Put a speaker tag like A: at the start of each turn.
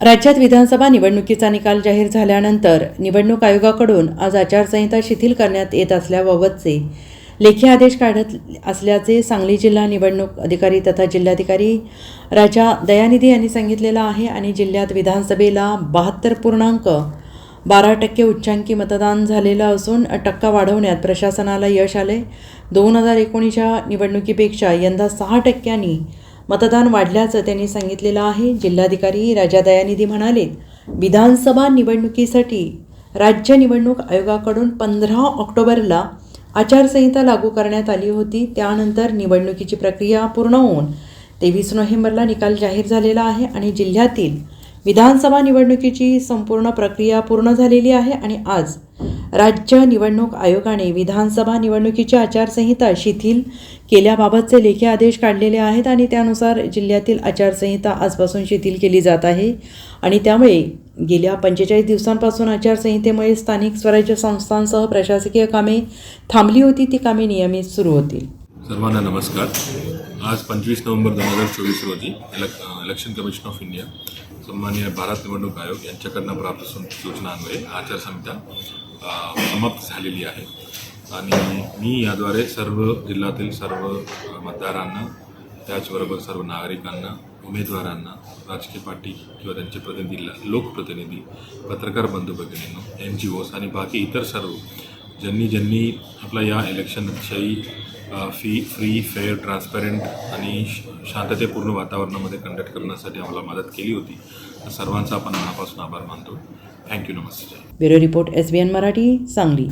A: राज्यात विधानसभा निवडणुकीचा निकाल जाहीर झाल्यानंतर निवडणूक आयोगाकडून आज आचारसंहिता शिथिल करण्यात येत असल्याबाबतचे लेखी आदेश काढत असल्याचे सांगली जिल्हा निवडणूक अधिकारी तथा जिल्हाधिकारी राजा दयानिधी यांनी सांगितलेलं आहे आणि जिल्ह्यात विधानसभेला बहात्तर पूर्णांक बारा टक्के उच्चांकी मतदान झालेलं असून टक्का वाढवण्यात प्रशासनाला यश आले दोन हजार एकोणीसच्या निवडणुकीपेक्षा यंदा सहा टक्क्यांनी मतदान वाढल्याचं त्यांनी सांगितलेलं आहे. जिल्हाधिकारी राजा दयानिधी म्हणालेत विधानसभा निवडणुकीसाठी राज्य निवडणूक आयोगाकडून पंधरा ऑक्टोबरला आचारसंहिता लागू करण्यात आली होती. त्यानंतर निवडणुकीची प्रक्रिया पूर्ण होऊन तेवीस नोव्हेंबरला निकाल जाहीर झालेला आहे आणि जिल्ह्यातील विधानसभा निवडणुकीची संपूर्ण प्रक्रिया पूर्ण झालेली आहे आणि आज राज्य निवडणूक आयोगाने विधानसभा निवडणुकीची आचारसंहिता शिथिल केल्याबाबतचे लेखी आदेश काढलेले आहेत आणि त्यानुसार जिल्ह्यातील आचारसंहिता आजपासून शिथिल केली जात आहे. आणि त्यामुळे गेल्या पंचेचाळीस दिवसांपासून आचारसंहितेमुळे स्थानिक स्वराज्य संस्थांसह प्रशासकीय कामे थांबली होती ती कामे नियमित सुरू होतील.
B: सर्वांना नमस्कार. आज पंचवीस नोव्हेंबर दोन हजार चोवीस रोजी इलेक इलेक्शन कमिशन ऑफ इंडिया सन्मान्य भारत निवडणूक आयोग यांच्याकडनं प्राप्त सूचनान्वये आचारसंहिता समाप्त झालेली आहे. आणि मी याद्वारे सर्व जिल्ह्यातील सर्व मतदारांना त्याचबरोबर सर्व नागरिकांना उमेदवारांना राजकीय पार्टी किंवा त्यांचे प्रतिनिधी लोकप्रतिनिधी पत्रकार बंधू भगिनींनो एन जी ओस आणि बाकी इतर सर्व ज्यांनी ज्यांनी आपला या इलेक्शनविषयी फी फ्री फेअर ट्रान्सपरंट आणि श- शांततेपूर्ण वातावरणामध्ये कंडक्ट करण्यासाठी आम्हाला मदत केली होती. तर सर्वांचा आपण मनापासून आभार मानतो. थँक्यू नमस्ते.
A: Bureau report S B N Marathi Sangli.